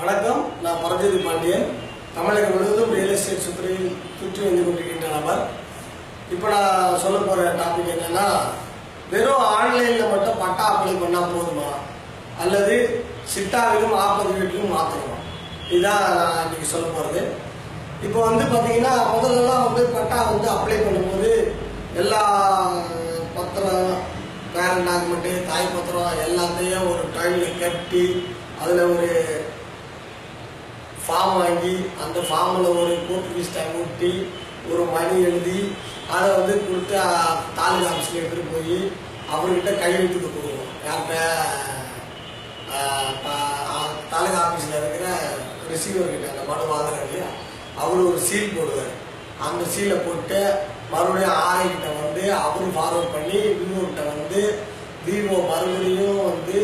வணக்கம் நான் பரஞ்சோதி பாண்டியன். தமிழகம் முழுவதும் ரியல் எஸ்டேட் சுற்றி சுற்றி வந்து கொண்டிருக்கின்ற நபர். இப்போ நான் சொல்ல போகிற டாபிக் என்னென்னா வெறும் ஆன்லைனில் மட்டும் பட்டா அப்ளை பண்ணால் போதுமா? அல்லது சிட்டாவிலும் ஆப்பது வீட்டிலும் மாற்றணுமா இதுதான் நான் இன்றைக்கி சொல்ல போகிறது இப்போ வந்து பார்த்தீங்கன்னா முதல்லலாம் வந்து பட்டா வந்து அப்ளை பண்ணும்போது எல்லா பத்திரம் பேரண்ட் டாக்குமெண்ட்டு தாய் பத்திரம் எல்லாத்தையும் ஒரு டைமில் கட்டி அதில் ஒரு ஃபார்ம் வாங்கி அந்த ஃபார்மில் ஒரு கோர்ட்டு ஸ்டாம்ப் ஒட்டி ஒரு மணி எழுதி அதை வந்து கொடுத்து தாலுகா ஆஃபீஸில் எடுத்துகிட்டு போய் அவர்கிட்ட கையெழுத்துக்கு கொடுக்கணும் யார்கிட்ட தாலுகா ஆஃபீஸில் இருக்கிற ரிசீவர்கிட்ட அந்த மனு வாங்குறாரு இல்லையா? அவர் ஒரு சீல் போடுவார். அந்த சீலை போட்டு மறுபடியும் ஆரைக்கிட்ட கிட்ட வந்து அவரும் ஃபார்வர்ட் பண்ணி விவோ கிட்ட வந்து விவோ மறுபடியும் வந்து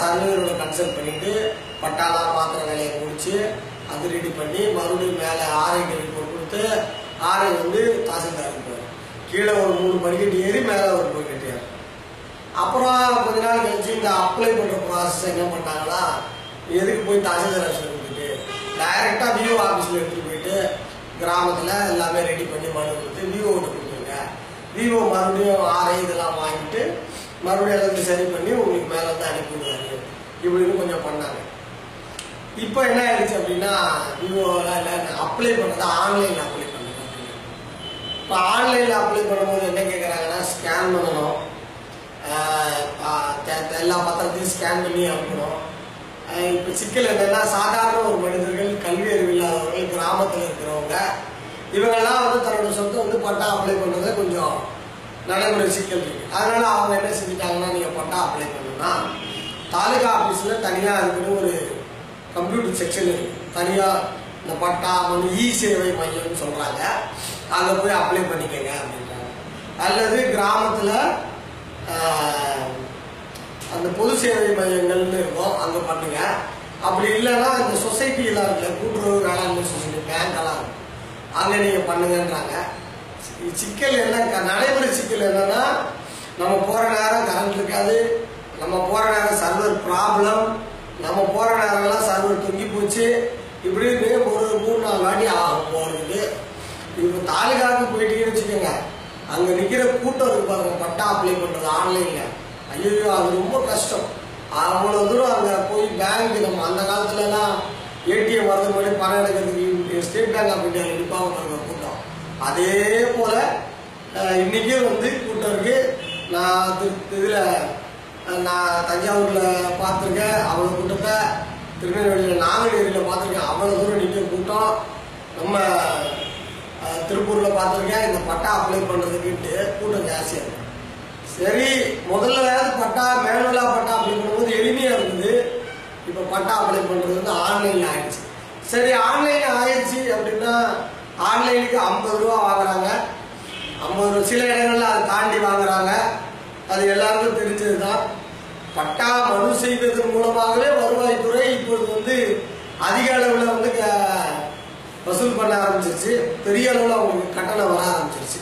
சர்வேரோட கன்சல்ட் பண்ணிவிட்டு பட்டாலாம் மாத்திர வேலையை முடிச்சு அது ரெடி பண்ணி மறுபடியும் மேலே ஆர்ஐக்கு ரிப்போர்ட் கொடுத்து ஆரை வந்து தாசில்தாருக்கு போவார் கீழே ஒரு மூணு படிக்கட்டு ஏறி மேலே ஒரு படிக்கட்டு ஏறும் அப்புறம் கொஞ்ச நாள் கழிச்சு இந்த அப்ளை பண்ணுற ப்ராசஸ் என்ன பண்ணாங்கன்னா எதுக்கு போய் தாசில்தார் ஆஃபீஸில் கொடுத்துட்டு டைரெக்டாக விஓ ஆஃபீஸில் எடுத்துகிட்டு போயிட்டு கிராமத்தில் எல்லாமே ரெடி பண்ணி மனு கொடுத்து விஓ கிட்ட கொடுத்துருங்க. விஓ மறுபடியும் ஆரை இதெல்லாம் வாங்கிட்டு மறுபடியும் எல்லாத்தையும் சரி பண்ணி உங்களுக்கு மேலே வந்து அனுப்பி விடுவாரு. இப்படின்னு கொஞ்சம் பண்ணாங்க. இப்போ என்ன ஆயிடுச்சு அப்படின்னா விவோவில் அப்ளை பண்ணது ஆன்லைனில் அப்ளை பண்ணுங்க இப்போ ஆன்லைனில் அப்ளை பண்ணும்போது என்ன கேட்குறாங்கன்னா ஸ்கேன் பண்ணணும். எல்லா பத்திரத்தையும் ஸ்கேன் பண்ணி அனுப்பணும். இப்போ சிக்கல் என்னென்னா சாதாரண ஒரு மனிதர்கள் கல்வி அறிவு இல்லாதவர்கள் கிராமத்தில் இருக்கிறவங்க இவங்கெல்லாம் வந்து தன்னோட சொத்து வந்து பட்டா அப்ளை பண்ணுறது கொஞ்சம் நடைமுறை சிக்கல் இருக்குது அதனால் அவங்க என்ன செஞ்சுட்டாங்கன்னா நீங்கள் பட்டா அப்ளை பண்ணணும்னா தாலுகா ஆஃபீஸில் தனியாக இருக்கணும் ஒரு கம்ப்யூட்டர் செக்ஷன் இருக்கு தனியாக இந்த பட்டா வந்து இ சேவை மையம்னு சொல்கிறாங்க அங்கே போய் அப்ளை பண்ணிக்கங்க அப்படின்றாங்க. அல்லது கிராமத்தில் அந்த பொது சேவை மையங்கள்னு இருக்கும். அங்கே பண்ணுங்க. அப்படி இல்லைன்னா இந்த சொசைட்டிலாம் இருக்குல்ல கூட்டுறவு வேளாண்மை சொசைட்டி பேங்க் இருக்கும். அங்கே நீங்கள் பண்ணுங்கன்றாங்க. சிக்கல் என்ன? நடைமுறை சிக்கல் என்னன்னா நம்ம போகிற நேரம் கரண்ட் இருக்காது. நம்ம போகிற நேரம் சர்வர் ப்ராப்ளம் நம்ம போகிற நேரம்லாம் சர்வர் தொங்கி போச்சு. இப்படின்னு ஒரு மூணு நாலு வாட்டி ஆகும் போகிறதுக்கு இப்போ தாலுகாவுக்கு போயிட்டீங்கன்னு வச்சுக்கோங்க. அங்கே நிற்கிற கூட்டம் இருக்கு பாருங்க பட்டா அப்ளை பண்ணுறது ஆன்லைனில். ஐயோ அது ரொம்ப கஷ்டம். அவ்வளோ தூரம் அங்கே போய் பேங்க் நம்ம அந்த காலத்துலலாம் ஏடிஎம் வரது முன்னாடி பணம் எடுக்கிறதுக்கு ஸ்டேட் பேங்க் ஆஃப் இந்தியா நிற்பாங்க பாருங்க கூட்டம். அதே போல் இன்னைக்கே வந்து கூட்டம் இருக்கு. நான் இதில் நான் தஞ்சாவூரில் பார்த்துருக்கேன். அவ்வளோ கூட்டத்தை திருநெல்வேலியில் நாங்குநேரியில் பார்த்துருக்கேன். அவ்வளோ தூரம் நிற்க கூட்டம். நம்ம திருப்பூரில் பார்த்துருக்கேன். இந்த பட்டா அப்ளை பண்ணுறதுக்குன்ட்டு கூட்டம் ஜாஸ்தியாக இருக்குது சரி முதல்ல வேறு பட்டா மேனுவலாக பட்டா அப்ளை பண்ணும்போது எளிமையாக இருந்தது. இப்போ பட்டா அப்ளை பண்ணுறது வந்து ஆன்லைனில் ஆயிடுச்சு. சரி ஆன்லைனில் ஆயிடுச்சு அப்படின்னா ஆன்லைனுக்கு ஐம்பது ரூபா வாங்குறாங்க. ஐம்பது ரூபா சில இடங்களில் அதை தாண்டி வாங்குறாங்க. அது எல்லாருக்கும் தெரிஞ்சது தான் பட்டா மனு செய்வதன் மூலமாகவே வருவாய்த்துறை இப்பொழுது வந்து அதிக அளவில் வந்து க- வசூல் பண்ண ஆரம்பிச்சிருச்சு. பெரிய அளவில் அவங்களுக்கு கட்டணம் வர ஆரம்பிச்சிருச்சு.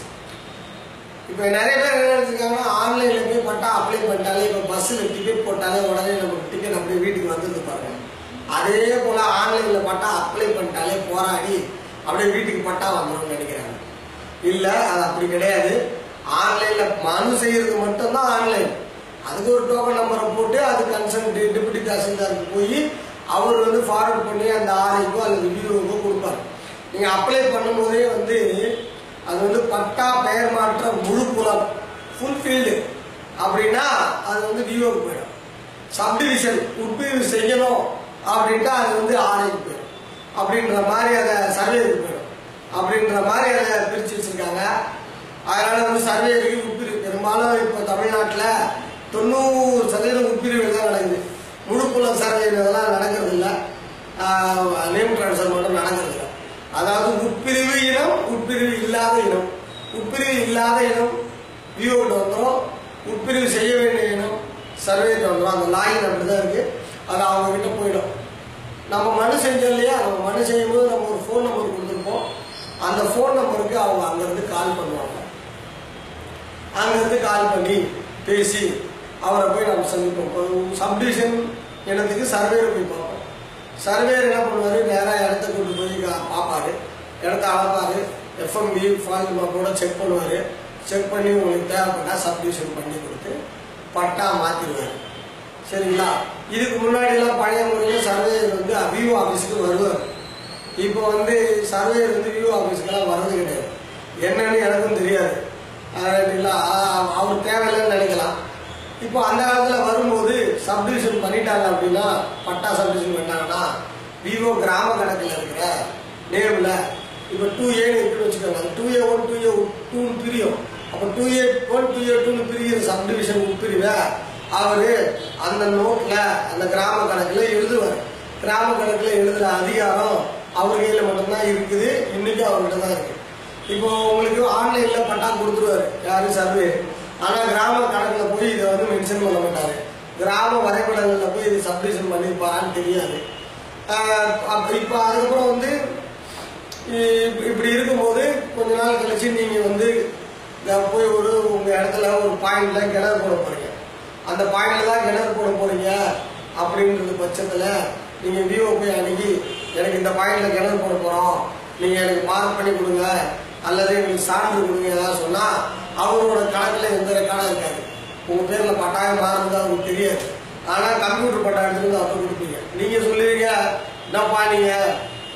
இப்போ நிறைய பேர் என்ன நினைச்சிருக்காங்கன்னா ஆன்லைனில் போய் பட்டா அப்ளை பண்ணிட்டாலே இப்போ பஸ்ஸில் டிக்கெட் போட்டாலே உடனே நமக்கு டிக்கெட் அப்படியே வீட்டுக்கு வந்துருந்து பாருங்க. அதே போல் ஆன்லைனில் பட்டா அப்ளை பண்ணிட்டாலே போராடி அப்படியே வீட்டுக்கு பட்டா வந்துடும் நினைக்கிறாங்க. இல்லை அது அப்படி கிடையாது. ஆன்லைனில் மனு செய்கிறது மட்டும்தான் ஆன்லைன். அதுக்கு ஒரு டோக்கன் நம்பரை போட்டு அது கன்சல்ட் டெபுட்டி தாசில்தாருக்கு போய் அவர் வந்து ஃபார்வர்ட் பண்ணி அந்த ஆலைக்கோ அல்லது வியூஓக்கோ கொடுப்பாரு. நீங்கள் அப்ளை பண்ணும்போதே வந்து அது வந்து பட்டா பெயர் மாற்றம் முழு புலம் ஃபுல்ஃபில்டு அப்படின்னா அது வந்து விஓக்கு போயிடும். சப்டிவிஷன் உட்பிரிவு செய்யணும் அப்படின்ட்டா அது வந்து ஆர்ஐக்கு போயிடும். அப்படின்ற மாதிரி அதை சர்வேக்கு போயிடும். அப்படின்ற மாதிரி அதை பிரித்து வச்சுருக்காங்க. அதனால் வந்து சர்வேக்கு உட்பிரிவு. பெரும்பாலும் இப்போ தமிழ்நாட்டில் தொண்ணூறு சதவீதம் உட்பிரிவு தான் நடக்குது. முழுப்புலம் சர்வே இதெல்லாம் நடக்கிறது இல்லை நேம் ட்ரான்ஸ்ஃபர் மட்டும் நடக்கிறது இல்லை அதாவது உட்பிரிவு இனம் உட்பிரிவு இல்லாத இனம். உட்பிரிவு இல்லாத இனம் விஓட்டு வந்துடும் உட்பிரிவு செய்ய வேண்டிய இனம் சர்வேட்டு வந்துடும் அந்த லாயின் அப்படி தான் இருக்குது அது அவங்கக்கிட்ட போயிடும். நம்ம மனு செஞ்சோம் இல்லையா? நம்ம மனு செய்யும்போது நம்ம ஒரு ஃபோன் நம்பர் கொடுத்துருப்போம். அந்த ஃபோன் நம்பருக்கு அவங்க அங்கேருந்து கால் பண்ணுவாங்க. அங்கேருந்து கால் பண்ணி பேசி அவரை போய் நம்ம சந்திப்போம். இப்போ சப்டிவிஷன் எனத்துக்கு சர்வேல போய் பார்ப்போம். சர்வேர் என்ன பண்ணுவார்? நேராக இடத்த கொண்டு போய் பார்ப்பாரு. இடத்த அளப்பாரு. எஃப்எம்பி ஃபால் கூட செக் பண்ணுவார். செக் பண்ணி உங்களுக்கு தேவைப்பட்டால் சப்டிவிஷன் பண்ணி கொடுத்து பட்டா மாற்றிடுவார் சரிங்களா? இதுக்கு முன்னாடிலாம் பழைய முறையில் சர்வேயர் வந்து வியூ ஆஃபீஸுக்கு வருவார். இப்போ வந்து சர்வேயர் வந்து வியூ ஆஃபீஸுக்கெல்லாம் வர்றது கிடையாது. என்னன்னு எனக்கும் தெரியாது. அவர் தேவையில்லைன்னு நினைக்கலாம். இப்போ அந்த காலத்தில் வரும்போது சப்டிவிஷன் பண்ணிட்டாங்க அப்படின்னா பட்டா சப்டிவிஷன் பண்ணிட்டாங்கன்னா விவோ கிராம கணக்கில் இருக்கிற நேமில் இப்போ டூ ஏன்னு இருக்குன்னு வச்சுக்கோங்க. Two A one two A டூன்னு பிரியும். அப்போ two A one two A டூன்னு பிரிகிற சப்டிவிஷன் உட்பிரிவை அவர் அந்த நோட்டில் அந்த கிராம கணக்கில் எழுதுவார். கிராம கணக்கில் எழுதுகிற அதிகாரம் அவர் கையில் மட்டும்தான் இருக்குது. இன்றைக்கும் அவர்கிட்ட தான் இருக்குது இப்போ உங்களுக்கு ஆன்லைனில் பட்டா கொடுத்துருவாரு. யாரும் சர்வே. ஆனால் கிராம கணக்கில் போய் இதை வந்து மென்ஷன் பண்ண மாட்டாரு. கிராம வரைபடங்களில் போய் இது சப்டிஷன் பண்ணியிருப்பாரான்னு தெரியாது. அப்போ இப்போ அதுக்கப்புறம் வந்து இப்படி இருக்கும்போது கொஞ்ச நாள் கழிச்சு நீங்கள் வந்து போய் ஒரு உங்கள் இடத்துல ஒரு பாயிண்ட்ல கிணறு போட போகிறீங்க அந்த பாயிண்ட்ல தான் கிணறு போட போகிறீங்க அப்படின்றது பட்சத்தில் நீங்கள் விவோ போய் அணுகி எனக்கு இந்த பாயிண்ட்ல கிணறு போட போகிறோம் நீங்கள் எனக்கு மார்க் பண்ணி கொடுங்க. அல்லது எங்களுக்கு சான்று கொடுங்க ஏதாவது சொன்னால் அவரோட நாட்டில் எந்த ரெக்கார்டும் இருக்காது. உங்கள் பேரில் பட்டாயம் மாறுறது உங்களுக்கு தெரியாது. ஆனால் கம்ப்யூட்டர் பட்டா எடுத்துட்டு அப்போ கொடுப்பீங்க. நீங்கள் சொல்லுவீங்க என்னப்பா நீங்கள்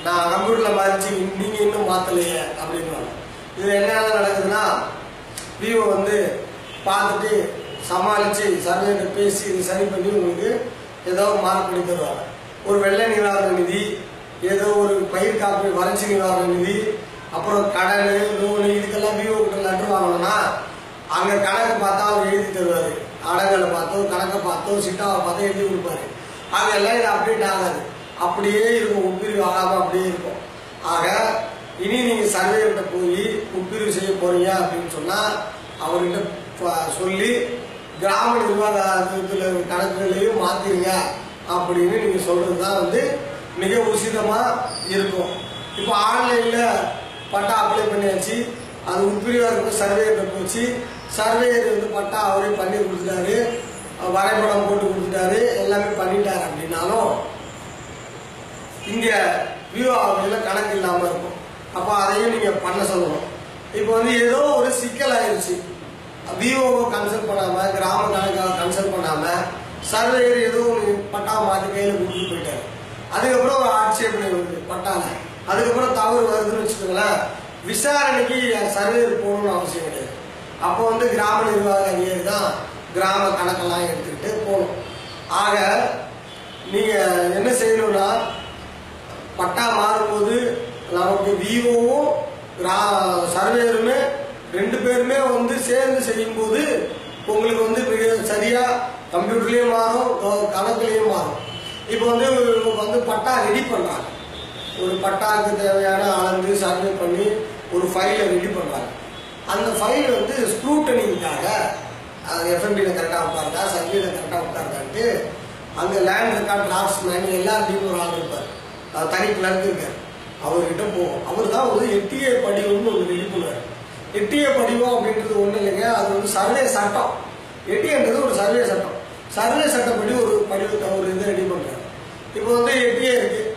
நான் கம்ப்யூட்டரில் மாறிச்சு நீங்கள் இன்னும் மாற்றலையே அப்படின்வாங்க இது என்ன நடக்குதுன்னா விவோ வந்து பார்த்துட்டு சமாளித்து சர்வேட்ட பேசி இது சரி பண்ணி உங்களுக்கு ஏதோ மார்க் பண்ணி தருவாங்க. ஒரு வெள்ள நிவாரண நிதி ஏதோ ஒரு பயிர் காப்பீடு வறட்சி நிவாரண நிதி அப்புறம் கடன் லோனு இதுக்கெல்லாம் விவோ கிட்ட லெட்டர் வாங்கணும்னா அங்கே கணக்கு பார்த்தா அவர் எழுதி தருவார் அடங்களை பார்த்தோ கணக்கை பார்த்தோ சிட்டாவை பார்த்தோ எழுதி கொடுப்பாரு. அங்கே இது அப்டேட் ஆகாது. அப்படியே இருக்கும் உட்பிரிவு ஆகாமல் அப்படியே இருக்கும். ஆக இனி நீங்கள் சர்வேகிட்ட போய் உட்பிரிவு செய்ய போறீங்க அப்படின்னு சொன்னால் அவர்கிட்ட சொல்லி கிராம நிர்வாகத்தில் கணக்குகளையும் மாற்றிடுங்க அப்படின்னு நீங்கள் சொல்கிறது தான் வந்து மிக உசிதமாக இருக்கும். இப்போ ஆன்லைனில் பட்டா அப்ளை பண்ணியாச்சு. அது உட்பிரிவாக இருக்கும் சர்வேகிட்ட போச்சு. சர்வேயர் வந்து பட்டா அவரே பண்ணி கொடுத்துட்டாரு. வரைபடம் போட்டு கொடுத்துட்டாரு. எல்லாமே பண்ணிட்டாரு அப்படின்னாலும் இங்கே வியூ ஆகுதுல கணக்கு இல்லாமல் இருக்கும். அப்போ அதையும் நீங்கள் பண்ண சொல்லணும். இப்போ வந்து ஏதோ ஒரு சிக்கல் ஆயிடுச்சு விவோவை கன்சல்ட் பண்ணாமல் கிராம கணக்காக கன்சல்ட் பண்ணாமல் சர்வேயர் ஏதோ ஒரு பட்டா மாற்றி கையில் கொடுத்துட்டு போயிட்டாரு. அதுக்கப்புறம் ஒரு ஆட்சேபனை வருது பட்டால. அதுக்கப்புறம் தவறு வருதுன்னு வச்சுக்கோங்களேன். விசாரணைக்கு சர்வேயர் போகணும்னு அவசியம் கிடையாது. அப்போ வந்து கிராம நிர்வாக அதிகாரி தான் கிராம கணக்கெல்லாம் எடுத்துக்கிட்டு போகணும். ஆக நீங்க என்ன செய்யணும்னா பட்டா மாறும்போது நமக்கு விவோவும் சர்வேயருமே ரெண்டு பேருமே வந்து சேர்ந்து செய்யும்போது உங்களுக்கு வந்து மிக சரியாக கம்ப்யூட்டர்லேயும் மாறும் கணக்குலேயும் மாறும். இப்போ வந்து இவங்க வந்து பட்டா ரெடி பண்ணுறாங்க ஒரு பட்டாக்கு தேவையான அளந்து சர்வே பண்ணி ஒரு ஃபைலை ரெடி பண்ணுறாங்க அந்த ஃபைல் வந்து ஸ்க்ரூட்டனிங்காக அது எஃப்எம்பியில் கரெக்டாக உட்காருக்கா சர்வியில் கரெக்டாக உட்காருக்கான்ட்டு அங்கே லேண்ட் ரெக்கார்ட் லாக்ஸ் மேன் எல்லாத்தையும் ஒரு ஆள் இருப்பார். அது தனி கிளர்க்கு இருக்கார். அவர்கிட்ட போகும் அவர் தான் வந்து எட்டிஏ படிவம்னு ஒன்று ரெடி பண்ணுவார். எட்டிஏ படிவம் அப்படின்றது ஒன்றும் இல்லைங்க. அது வந்து சர்வே சட்டம். எட்டிஏன்றது ஒரு சர்வே சட்டம். சர்வே சட்டப்படி ஒரு படிவத்தை ஒரு இதை ரெடி பண்ணுறாரு இப்போ வந்து எட்டிஏ இருக்குது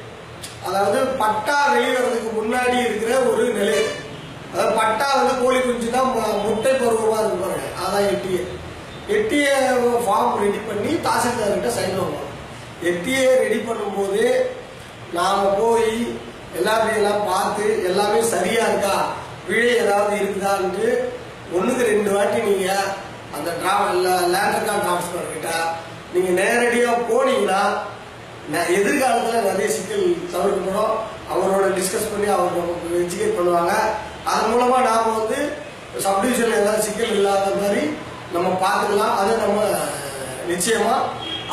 அதாவது பட்டா வெளிவரதுக்கு முன்னாடி இருக்கிற ஒரு நிலை அதாவது பட்டா வந்து கோழி குஞ்சு தான் முட்டை பருவமாக இருக்கு பாருங்க. அதான் எட்டிய. எட்டியை ஃபார்ம் ரெடி பண்ணி தாசில்தார்கிட்ட சைன் வாங்கணும். எட்டியை ரெடி பண்ணும்போது நாம் போய் எல்லாத்தையும் எல்லாம் பார்த்து எல்லாமே சரியாக இருக்கா? பிழை ஏதாவது இருக்குதான்ட்டு ஒன்றுக்கு ரெண்டு வாட்டி நீங்கள் அந்த டிராவல் லேண்ட் ரெக்கார்ட் டிரான்ஸ்பர் கிட்ட நீங்கள் நேரடியாக போனீங்கன்னா ந- எதிர்காலத்தில் நிறைய சிக்கல் தவிர்க்கப்படும். அவரோட டிஸ்கஸ் பண்ணி அவர் எஜுகேட் பண்ணுவாங்க. அது மூலமா நாம வந்து சப்டிவிஷன்ல ஏதாவது சிக்கல் இல்லாத மாதிரி நம்ம பார்த்துக்கலாம். அதை நம்ம நிச்சயமா.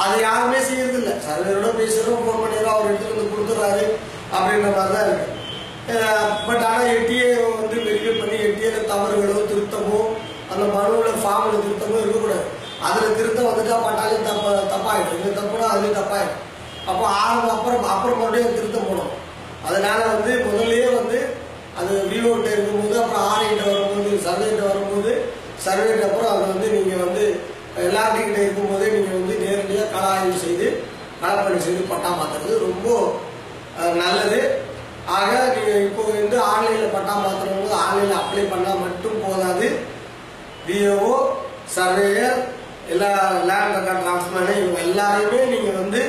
அதை யாருமே செய்யறது இல்லை சர்வேரோட பேசுறோம் ஃபோன் பண்ணிடுறோம். அவர் எடுத்துகிட்டு வந்து கொடுத்துறாரு அப்படின்ற மாதிரி தான் இருக்கு பட் ஆனால் எட்டிஏ வந்து வெரிஃபை பண்ணி எட்டிஏல தவறுகளோ திருத்தமோ அந்த மனுவில் ஃபார்மில் திருத்தமோ இருக்கக்கூடாது. அதில் திருத்தம் வந்துட்டா பட்டாலே தப்ப தப்பாயிடும். இது தப்புனா அதுலேயும் தப்பாயிடும். அப்போ ஆரம்பம் அப்புறம் அப்புறம் மறுபடியும் திருத்தம் போடும் அதனால வந்து முதல்லயே வந்து அது விவோட்ட இருக்கும்போது அப்புறம் ஆர்ஐட்ட வரும்போது சர்வேட்ட வரும்போது சர்வேட்ட அப்புறம் அதை வந்து நீங்கள் வந்து எல்லாத்துக்கிட்ட இருக்கும்போதே நீங்கள் வந்து நேரடியாக கள ஆய்வு செய்து களப்பணி செய்து பட்டா மாற்றுறது ரொம்ப நல்லது. ஆக நீங்கள் இப்போ வந்து ஆன்லைனில் பட்டா மாத்திரம் போது ஆன்லைனில் அப்ளை பண்ணால் மட்டும் போதாது. விஏஓ சர்வேயர் எல்லா லேண்ட் ரெக்கார்ட் டிரான்ஸ்மேனு இவங்க எல்லாரையுமே நீங்கள் வந்து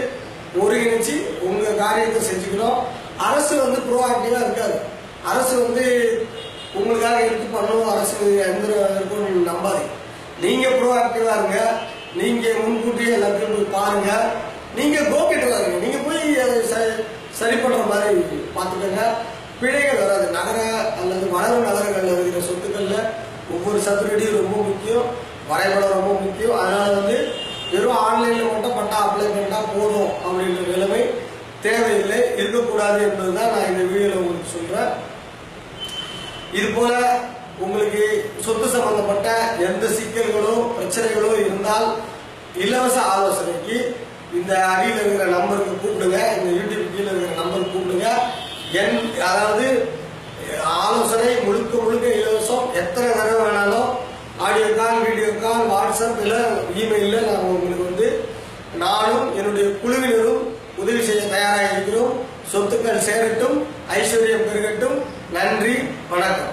ஒருங்கிணைச்சு உங்கள் காரியத்தை செஞ்சுக்கணும். அரசு வந்து ப்ரோஆக்டிவாக இருக்காது. அரசு வந்து உங்களுக்காக எடுத்து பண்ணும் அரசு எந்த இருக்கும் நம்பாது நீங்கள் ப்ரோஆக்டிவாக இருங்க. நீங்கள் முன்கூட்டியே எல்லாத்தையும் போய் பாருங்க. நீங்கள் கோக்கிட்டு வரீங்க நீங்கள் போய் அதை ச- சரி பண்ணுற மாதிரி பார்த்துக்கோங்க. பிழைகள் வராது. நகர அல்லது வளரும் நகரங்களில் இருக்கிற சொத்துக்களில் ஒவ்வொரு சதுரடியும் ரொம்ப முக்கியம். வரைபடம் ரொம்ப முக்கியம். அதனால் வந்து வெறும் ஆன்லைனில் மட்டும் பட்டா அப்ளை பண்ணிட்டால் போதும் அப்படின்ற நிலைமை தேவையில்லை. இருக்கக்கூடாது என்பதுதான் நான் இந்த வீடியோவில் உங்களுக்கு சொல்கிறேன் இது போல உங்களுக்கு சொத்து சம்பந்தப்பட்ட எந்த சிக்கல்களோ பிரச்சனைகளோ இருந்தால் இலவச ஆலோசனைக்கு இந்த அடியில் இருக்கிற நம்பருக்கு கூப்பிடுங்க. இந்த யூடியூப் கீழே இருக்கிற நம்பருக்கு கூப்பிடுங்க. என் அதாவது ஆலோசனை முழுக்க முழுக்க இலவசம். எத்தனை தடவை வேணாலும் audio call video call WhatsApp இல்லை இமெயிலில் நாங்கள் உங்களுக்கு வந்து நானும் என்னுடைய குழுவினரும் உதவி செய்ய தயாராக இருக்கிறோம். சொத்துக்கள் சேரட்டும் ஐஸ்வர்யம் பெருகட்டும். நன்றி. வணக்கம்